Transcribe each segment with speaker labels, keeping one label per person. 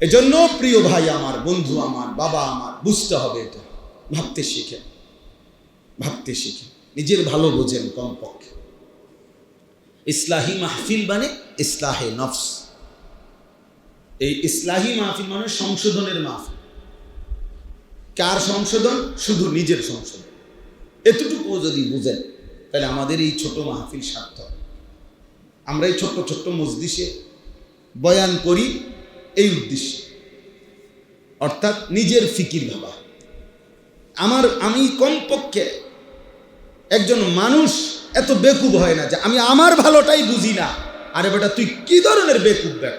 Speaker 1: এজন্য প্রিয় ভাই আমার, বন্ধু আমার, বাবা আমার, বুঝতে হবে এটা। ভাবতে শিখে। ভাবতে শিখে। নিজের ভালো বোঝেন কমপক্ষে। ইসলাহি মাহফিল মানে ইসলাহে নফস। এই ইসলাহি মাহফিল মানে সংশোধনের মাহফিল। কার সংশোধন? শুধু নিজের সংশোধন। এতটুকু যদি বুঝেন, তাহলে আমাদের এই ছোট মাহফিল সার্থক। আমরা এই ছোট্ট ছোট্ট মসজিষে বয়ান করি এই উদ্দেশ্যে। অর্থাৎ নিজের ফিকির ভাবা। আমার, আমি কমপক্ষে একজন মানুষ এত বেকুব হয় না যে আমি আমার ভালোটাই বুঝি না। আরে বেটা, তুই কি ধরনের বেকুব দেখ?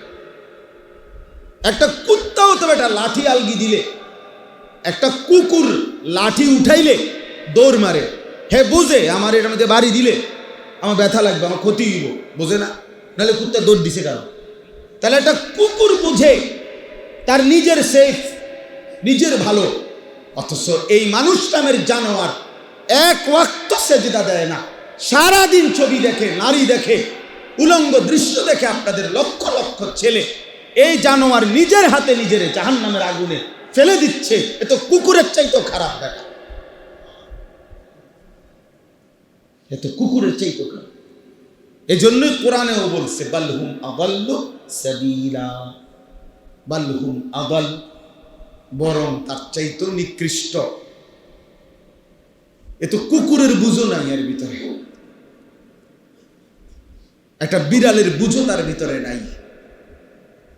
Speaker 1: একটা কুত্তাও তো বেটা লাঠি আলগি দিলে, একটা কুকুর লাঠি উঠাইলে দৌড় মারে। হে, বুঝে আমার এটার মধ্যে বাড়ি দিলে আমার ব্যথা লাগবে, আমার ক্ষতি হইব। বোঝে না? নাহলে কুত্তা দৌড় দিছে কেন তাহলে একটা কুকুর বুঝে তার নিজের সেফ নিজের ভালো। অথচ এই মানুষ নামের জানোয়ার এক ওয়াক্ত সেজদা দেয় না। সারাদিন ছবি দেখে, নারী দেখে, উলঙ্গ দৃশ্য দেখে আপনাদের লক্ষ লক্ষ ছেলে এই জানোয়ার নিজের হাতে নিজের জাহান নামের আগুনে ফেলে দিচ্ছে। এ তো কুকুরের চাইতেও খারাপ দেখা এ তো কুকুরের চাইতেও খারাপ। এজন্যই কোরআনেও বলছে, বাল্হুম আবাল্লু সাবিলা। বাল্হুম আবাল বরং তার চাইতেও নিকৃষ্ট। এ তো কুকুরের বুঝো নাই এর ভিতরে। একটা বিড়ালের বুঝো তার ভিতরে নাই।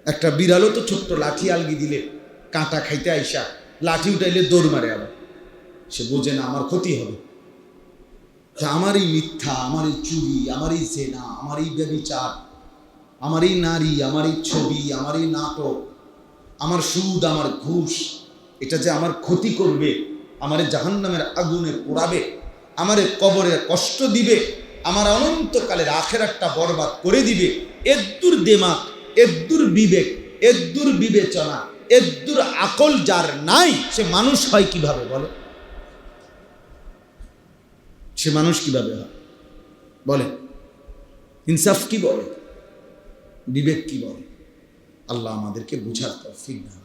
Speaker 1: একটা বিড়ালও তো ছোট্ট লাঠি আলগি দিলে কাঁটা খাইতে আইসা, লাঠি উঠাইলে দৌড় মারে আবার। সে বোঝে না আমার ক্ষতি হবে। তা আমার এই মিথ্যা আমার এই চুরি আমার এই জেনা আমার এই ব্যবিচার আমার এই নারী আমার এই ছবি আমার এই নাটক, আমার সুদ, আমার ঘুষ, এটা যে আমার ক্ষতি করবে, আমারে জাহান্নামের আগুনে পোড়াবে, আমারে কবরে কষ্ট দিবে, আমার অনন্তকালের আখের একটা বরবাদ করে দিবে, এদ্দুর দেমাক, এদ্দুর বিবেক, এদ্দুর বিবেচনা, এদ্দুর আকল যার নাই, সে মানুষ হয় কীভাবে বলে? সে মানুষ কীভাবে হয়? বলে, ইনসাফ কি বলে? বিবেক কি বলে? আল্লাহ আমাদেরকে বুঝার তৌফিক দান।